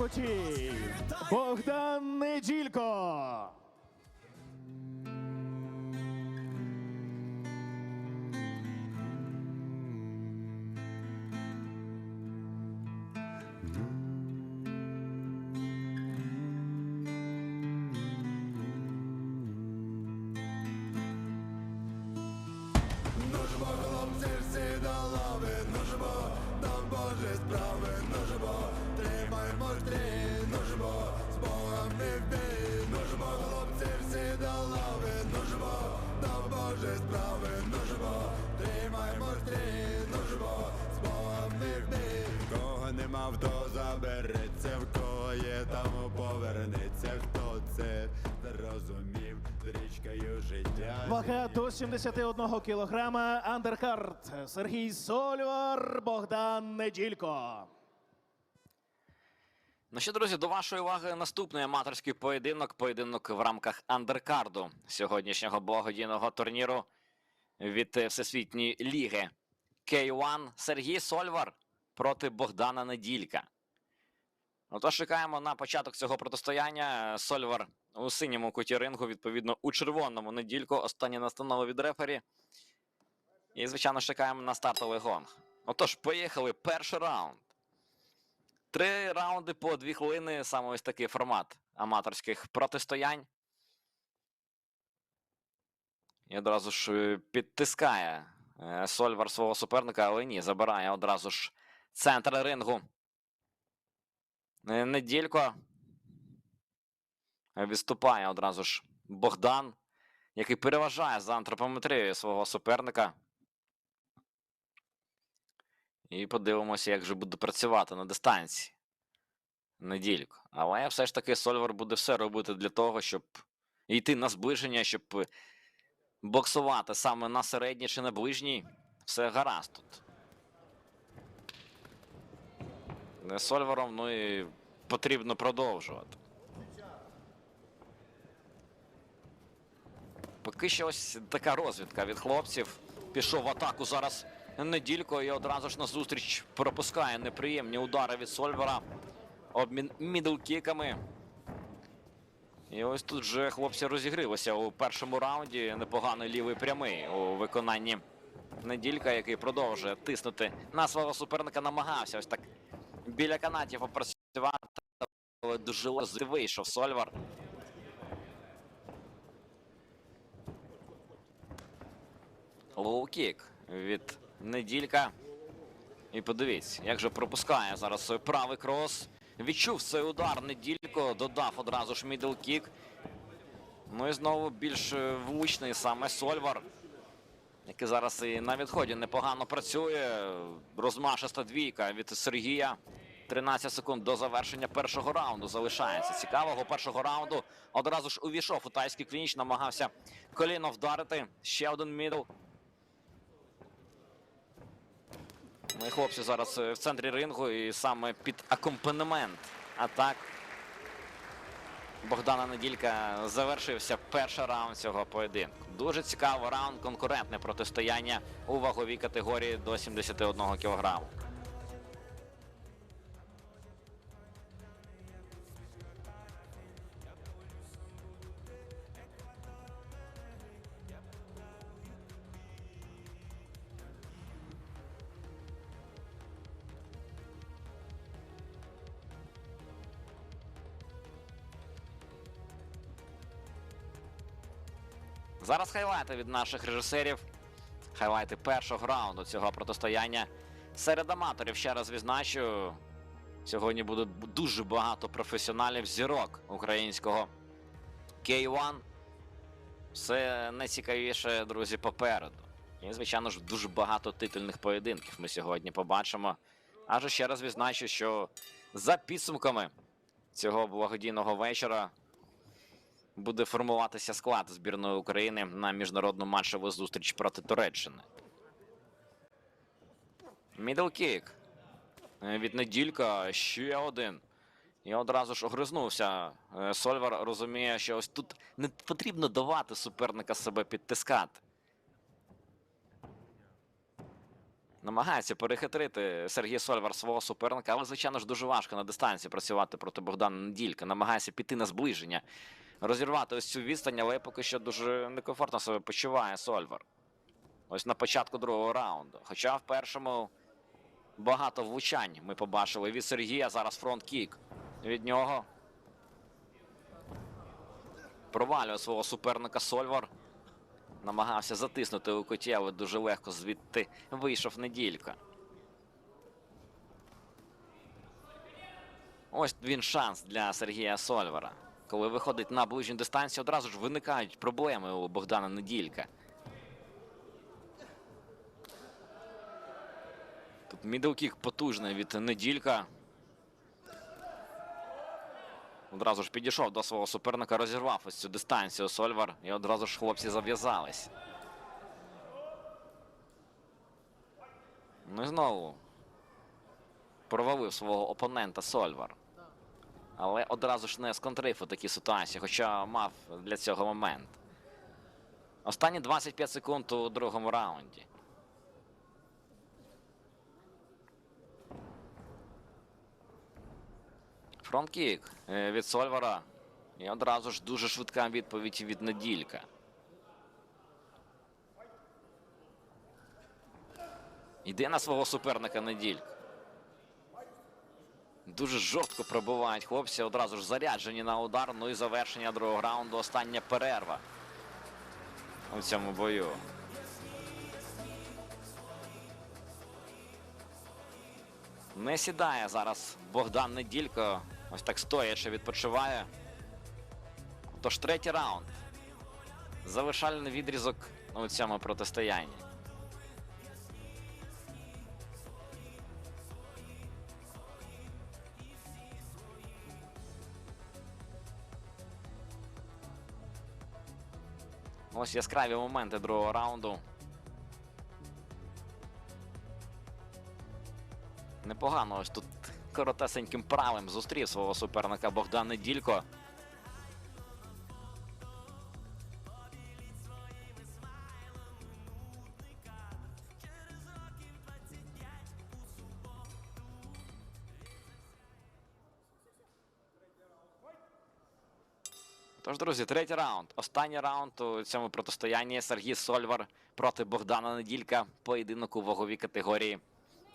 у Богдан Неділько. Там Божі справи, нужбо тримаймо стрій, нужбо з Богом не вбій. Кого нема, хто забереться, в кого є, тому повернеться, хто це зрозумів річкою життя. Вага до 71 кілограма. Андеркарт. Сергій Сольвар, Богдан Неділько. Ну що, друзі, до вашої уваги наступний аматорський поєдинок. Поєдинок в рамках андеркарду сьогоднішнього благодійного турніру від е, Всесвітньої ліги. K1 Сергій Сольвар проти Богдана Неділька. Отож, чекаємо на початок цього протистояння. Сольвар у синьому куті рингу, відповідно, у червоному недільку. Останні настанови від рефері. І, звичайно, чекаємо на стартовий гонг. Отож, поїхали. Перший раунд. Три раунди по дві хвилини. Саме ось такий формат аматорських протистоянь. І одразу ж е, підтискає е, Сольвар свого суперника, але ні, забирає одразу ж центр рингу. Е, Неділько. Відступає одразу ж Богдан, який переважає за антропометрією свого суперника. І подивимося, як же буде працювати на дистанції. Неділько. Але все ж таки Сольвар буде все робити для того, щоб йти на зближення, щоб боксувати саме на середній чи на ближній. Все гаразд тут. Не Сольваром, ну і потрібно продовжувати. Поки що ось така розвідка від хлопців. Пішов в атаку зараз неділько і одразу ж на зустріч пропускає неприємні удари від Сольвера. Обмін мідлкіками. І ось тут же хлопці розігрілися у першому раунді. Непоганий лівий прямий у виконанні неділька, який продовжує тиснути на свого суперника. Намагався ось так біля канатів попрацювати, але дуже легко вийшов Сольвар. Лоу-кік від неділька. І подивіться, як же пропускає зараз правий крос. Відчув цей удар неділько, додав одразу ж мідл-кік. Ну і знову більш е, влучний саме Сольвар, який зараз і на відході непогано працює. Розмашиста двійка від Сергія. 13 секунд до завершення першого раунду залишається. Цікавого першого раунду одразу ж увійшов у тайський клінч, намагався коліно вдарити. Ще один мідл. Ну і хлопці зараз е, в центрі рингу і саме під акомпанемент атак Богдана Неділька завершився перший раунд цього поєдинку. Дуже цікавий раунд, конкурентне протистояння у ваговій категорії до 71 кілограму. Зараз хайлайти від наших режисерів. Хайлайти першого раунду цього протистояння. Серед аматорів ще раз відзначу. Сьогодні буде дуже багато професіоналів зірок українського K1. Все найцікавіше, друзі, попереду. І, звичайно ж, дуже багато титульних поєдинків ми сьогодні побачимо. Аже ще раз відзначу, що за підсумками цього благодійного вечора буде формуватися склад збірної України на міжнародну матчеву зустріч проти Туреччини. Мідлкік. Від неділька ще один. І одразу ж огризнувся. Е, Сольвар розуміє, що ось тут не потрібно давати суперника себе підтискати. Намагається перехитрити Сергій Сольвар свого суперника, але, звичайно ж, дуже важко на дистанції працювати проти Богдана Неділька. Намагається піти на зближення, розірвати ось цю відстань, але поки що дуже некомфортно себе почуває Сольвар. Ось на початку другого раунду. Хоча в першому багато влучань ми побачили від Сергія. Зараз фронт-кік від нього. Провалює свого суперника Сольвар. Намагався затиснути у коті, але дуже легко звідти вийшов неділька. Ось він шанс для Сергія Сольвара. Коли виходить на ближню дистанцію, одразу ж виникають проблеми у Богдана Неділька. Тут мідлкік потужний від неділька. Одразу ж підійшов до свого суперника, розірвав ось цю дистанцію Сольвар, і одразу ж хлопці зав'язались. Ну і знову провалив свого опонента Сольвар. Але одразу ж не сконтрив у такій ситуації, хоча мав для цього момент. Останні 25 секунд у другому раунді. Фронткік е, від Сольвара. І одразу ж дуже швидка відповідь від Неділька. Йде на свого суперника Неділька. Дуже жорстко пробивають хлопці. Одразу ж заряджені на удар. Ну і завершення другого раунду. Остання перерва у цьому бою. Не сідає зараз Богдан Неділько. Ось так стоячи відпочиває. Тож третій раунд. Завершальний відрізок у цьому протистоянні. Ось яскраві моменти другого раунду. Непогано ось тут коротесеньким правим зустрів свого суперника Богдан Неділько. Тож, друзі, третій раунд. Останній раунд у цьому протистоянні Сергій Сольвар проти Богдана Неділька. Поєдинок у ваговій категорії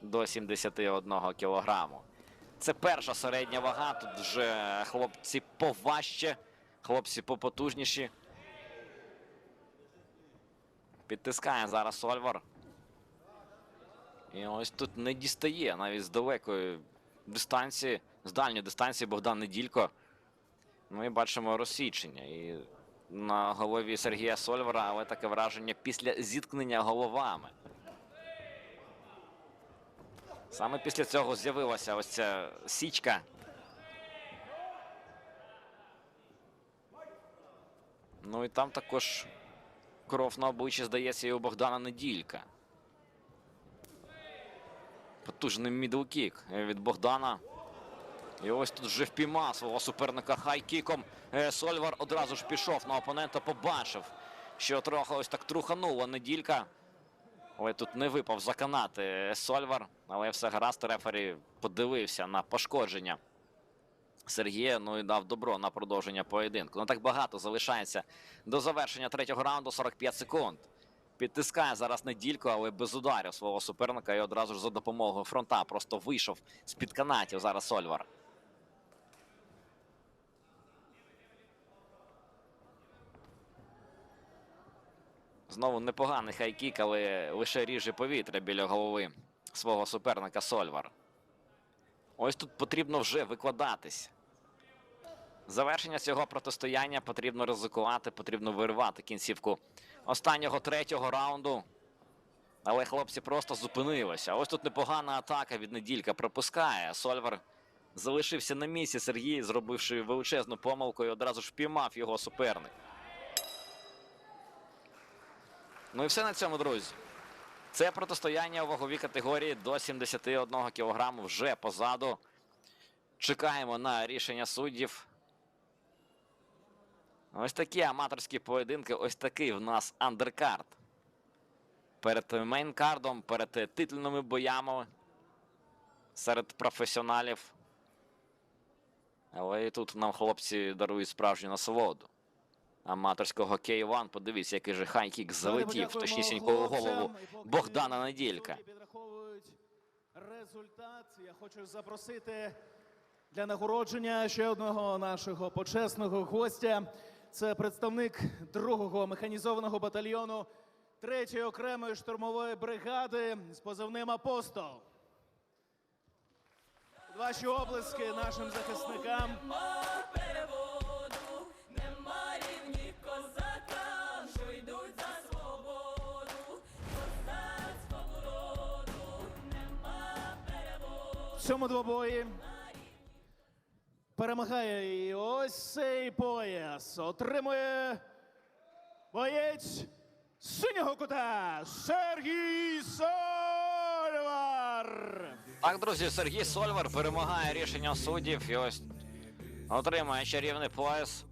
до 71 кілограму. Це перша середня вага. Тут вже хлопці поважче, хлопці попотужніші. Підтискає зараз Сольвар. І ось тут не дістає навіть з далекої дистанції, з дальньої дистанції Богдан Неділько. Ми бачимо розсічення. І на голові Сергія Сольвара, але таке враження після зіткнення головами. Саме після цього з'явилася ось ця січка. Ну і там також кров на обличчі, здається, і у Богдана Неділька. Потужний мідлкік від Богдана. І ось тут вже впіймав свого суперника хайкіком. Е, Сольвар одразу ж пішов на опонента, побачив, що трохи ось так труханула неділька. Але тут не випав за канати Сольвар, але все гаразд, рефері подивився на пошкодження Сергія. Ну і дав добро на продовження поєдинку. Не так багато залишається до завершення третього раунду 45 секунд. Підтискає зараз недільку, але без ударів свого суперника і одразу ж за допомогою фронта просто вийшов з-під канатів зараз Сольвар. Знову непоганий хайкік, але лише ріже повітря біля голови свого суперника Сольвар. Ось тут потрібно вже викладатись. Завершення цього протистояння потрібно ризикувати, потрібно вирвати кінцівку останнього третього раунду. Але хлопці просто зупинилися. Ось тут непогана атака від неділька пропускає. Сольвар залишився на місці. Сергій, зробивши величезну помилку, і одразу ж впіймав його суперник. Ну і все на цьому, друзі. Це протистояння у ваговій категорії до 71 кг вже позаду. Чекаємо на рішення суддів. Ось такі аматорські поєдинки. Ось такий в нас андеркарт. перед мейнкардом, перед титульними боями серед професіоналів. Але і тут нам хлопці дарують справжню насолоду. Аматорського K1, подивіться, який же хайкік залетів точнісінько у голову Богдана Неділька. Результат. Я хочу запросити для нагородження ще одного нашого почесного гостя. Це представник другого механізованого батальйону 3-ї окремої штурмової бригади з позивним Апостол. Ваші облески нашим захисникам. Цьому двобої перемагає і ось цей пояс. Отримує боєць синього кута Сергій Сольвар. Так, друзі, Сергій Сольвар перемагає рішення суддів і ось отримує чарівний пояс